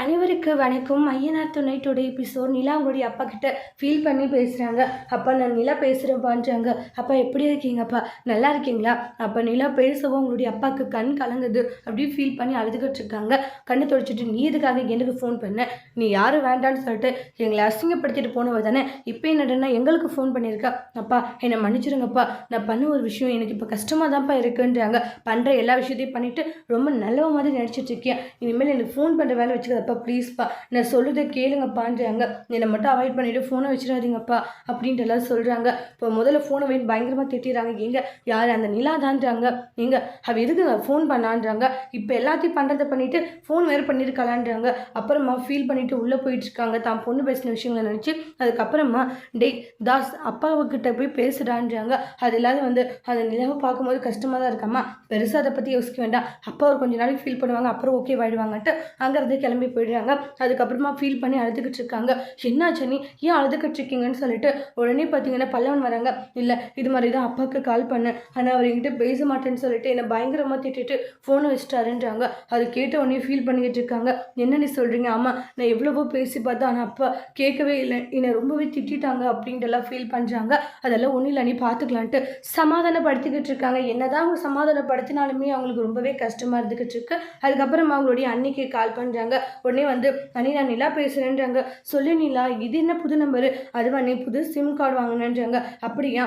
அனைவருக்கு வணக்கம். ஐயனார் துணை டுடே எபிசோட் நிலாவுடைய அப்பா கிட்ட ஃபீல் பண்ணி பேசுகிறாங்க அப்பா நான் நிலா பேசுகிறப்பான்றாங்க அப்பா எப்படி இருக்கீங்கப்பா? நல்லா இருக்கீங்களா? அப்போ நிலா பேசவும் உங்களுடைய அப்பாவுக்கு கண் கலங்குது. அப்படி ஃபீல் பண்ணி அழுதுகிட்டு இருக்காங்க. கண்ணு தொடச்சிட்டு நீ இதுக்காக எனக்கு ஃபோன் பண்ண? நீ யாரும் வேண்டான்னு சொல்லிட்டு எங்களை அசிங்கப்படுத்திட்டு போனவர் தானே? இப்போ என்னடனா எங்களுக்கு ஃபோன் பண்ணியிருக்கா அப்பா என்னை மன்னிச்சிருங்கப்பா. நான் பண்ண ஒரு விஷயம் எனக்கு இப்போ கஷ்டமாக தான்ப்பா இருக்குன்றாங்க. பண்ணுற எல்லா விஷயத்தையும் பண்ணிவிட்டு ரொம்ப நல்ல மாதிரி நினச்சிட்டு இருக்கேன் இனிமேல் எனக்கு ஃபோன் பண்ணுற வேலை வச்சுக்காதப்பா ப்ளீஸ்ப்பா நான் சொல்லுதை கேளுங்கப்பான்றாங்க என்னை மட்டும் அவாய்ட் பண்ணிவிட்டு ஃபோனை வச்சிடாதீங்கப்பா அப்படின்ட்டு எல்லாம் சொல்கிறாங்க இப்போ முதல்ல ஃபோனை வைன்னு பயங்கரமாக திட்டிடுறாங்க எங்க? யார்? அந்த நிலா தான்றாங்க எங்க? அவ எதுக்குங்க ஃபோன் பண்ணான்றாங்க? இப்போ எல்லாத்தையும் பண்ணுறதை பண்ணிவிட்டு ஃபோன் வேறு பண்ணியிருக்கலான்றாங்க அப்புறமா ஃபீல் பண்ணிவிட்டு உள்ளே போயிட்டுருக்காங்க. தான் பொண்ணு பேசின விஷயங்களை நினச்சி அதுக்கப்புறமா டெய் தாஸ் அப்பாவுக்கிட்ட போய் பேசுடான்றாங்க. அது இல்லாத வந்து அந்த நிலாவை பார்க்கும்போது கஷ்டமாக தான் இருக்காமா பெருசாக அதை பற்றி யோசிக்க வேண்டாம். அப்பா ஒரு கொஞ்ச நாளைக்கு ஃபீல் பண்ணுவாங்க. அப்புறம் ஓகே ஆயிடுவாங்கன்ட்டு அங்கேருந்து கிளம்பி போயிடுறாங்க. அதுக்கப்புறமா ஃபீல் பண்ணி அழுதுகிட்டு இருக்காங்க. என்னாச்சு நீ ஏன் அழுதுகிட்டு இருக்கீங்கன்னு சொல்லிட்டு உடனே பார்த்தீங்கன்னா பல்லவன் வராங்க. இல்லை இது மாதிரி தான் அப்பாவுக்கு கால் பண்ணேன். ஆனால் அவர் என்கிட்ட பேச மாட்டேன்னு சொல்லிட்டு என்னை பயங்கரமாக திட்டிட்டு ஃபோனை வச்சுட்டாருன்றாங்க. அது கேட்ட உடனே ஃபீல் பண்ணிக்கிட்டு இருக்காங்க. என்ன நீ சொல்கிறீங்க ஆமாம் நான் எவ்வளவோ பேசி பார்த்தா ஆனால் அப்பா கேட்கவே இல்லை. என்னை ரொம்பவே திட்டிட்டாங்க அப்படின்ட்டு எல்லாம் ஃபீல் பண்ணுறாங்க அதெல்லாம் ஒன்றும் இல்லை நீ பார்த்துக்கலான்ட்டு சமாதானப்படுத்திக்கிட்டு இருக்காங்க. என்னதான் அவங்க சமாதானப்படுத்தினாலுமே அவங்களுக்கு ரொம்பவே கஷ்டமாக இருந்துக்கிட்டு இருக்கு. அதுக்கப்புறம் அவங்களுடைய அன்னைக்கு கால் பண்ணுறாங்க உடனே வந்து அண்ணி நான் நிலா பேசுகிறேன்றாங்க சொல்லு நிலா இது என்ன புது நம்பரு அதுவா நீ புது சிம் கார்டு வாங்கினேன்றாங்க. அப்படியா?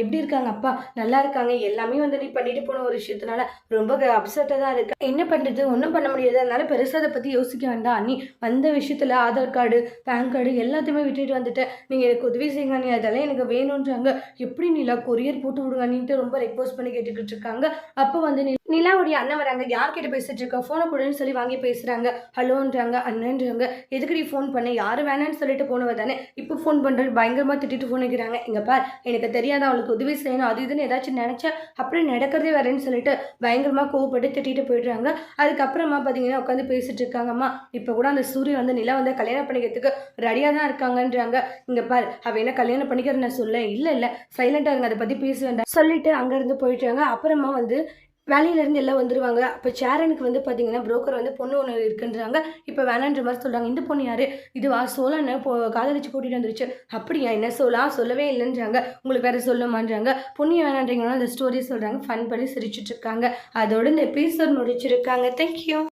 எப்படி இருக்காங்க அப்பா? நல்லா இருக்காங்க. எல்லாமே வந்து நீ பண்ணிட்டு போன ஒரு விஷயத்தினால ரொம்ப அப்செட்டாக தான் இருக்கு. என்ன பண்ணுறது ஒன்றும் பண்ண முடியாது. அதனால பெருசாக அதை பற்றி யோசிக்க வேண்டாம். அண்ணி வந்த விஷயத்தில் ஆதார் கார்டு பேன் கார்டு எல்லாத்தையுமே விட்டுட்டு வந்துட்டேன். நீங்கள் எனக்கு உதவி செய்யுங்க நீ அதெல்லாம் எனக்கு வேணுன்றாங்க. எப்படி நீலா? கொரியர் போட்டு விடுங்க நீன்ட்டு ரொம்ப ரெக்வஸ்ட் பண்ணி கேட்டுக்கிட்டு இருக்காங்க. அப்போ வந்து நீ நிலாவுடைய அண்ணன் வராங்க. யார்கிட்ட பேசிட்டு இருக்க ஃபோனை கொடுன்னு சொல்லி வாங்கி பேசுகிறாங்க ஹலோன்றாங்க அண்ணன்றாங்க. எதுக்கடி ஃபோன் பண்ண? யார் வேணான்னு சொல்லிட்டு போனவ தானே. இப்போ ஃபோன் பண்ணுறது பயங்கரமாக திட்டிட்டு ஃபோன் வைக்கிறாங்க. இங்கே பார் எனக்கு தெரியாத அவளுக்கு உதவி செய்யணும். அது இதுன்னு ஏதாச்சும் நினச்சா அப்புறம் நடக்கிறதே வரேன்னு சொல்லிட்டு பயங்கரமாக கோவப்பட்டு திட்டிட்டு போயிடுறாங்க. அதுக்கப்புறமா பார்த்தீங்கன்னா உட்காந்து பேசிட்டு இருக்காங்கம்மா இப்போ கூட அந்த சூரிய வந்து நிலா வந்து கல்யாணம் பண்ணிக்கிறதுக்கு ரெடியாக தான் இருக்காங்கன்றாங்க. இங்கே பார் அவ என்ன கல்யாணம் பண்ணிக்கிறேன்னு நான் சொல்ல இல்லை இல்லை. சைலண்டாக இருங்க. அதை பற்றி பேச வேண்டாம். சொல்லிட்டு அங்கேருந்து போயிட்டாங்க. அப்புறமா வந்து வேலையிலேருந்து எல்லாம் வந்துருவாங்க. அப்போ சேரனுக்கு வந்து பார்த்தீங்கன்னா புரோக்கர் வந்து பொண்ணு ஒன்று இருக்குன்றாங்க. இப்போ வேணான்ற மாதிரி சொல்கிறாங்க இந்த பொண்ணு யார்? இதுவா? சோழனை போ காதலிச்சு கூட்டிகிட்டு வந்துருச்சு. அப்படியா? என்ன சோலா சொல்லவே இல்லைன்றாங்க. உங்களுக்கு வேறு சொல்லுமான்றாங்க பொண்ணு வேணான்றீங்கன்னா அந்த ஸ்டோரி சொல்கிறாங்க ஃபன் பண்ணி சிரிச்சிட்டு அதோடு இந்த எபிசோட் முடிச்சிருக்காங்க. தேங்க்யூ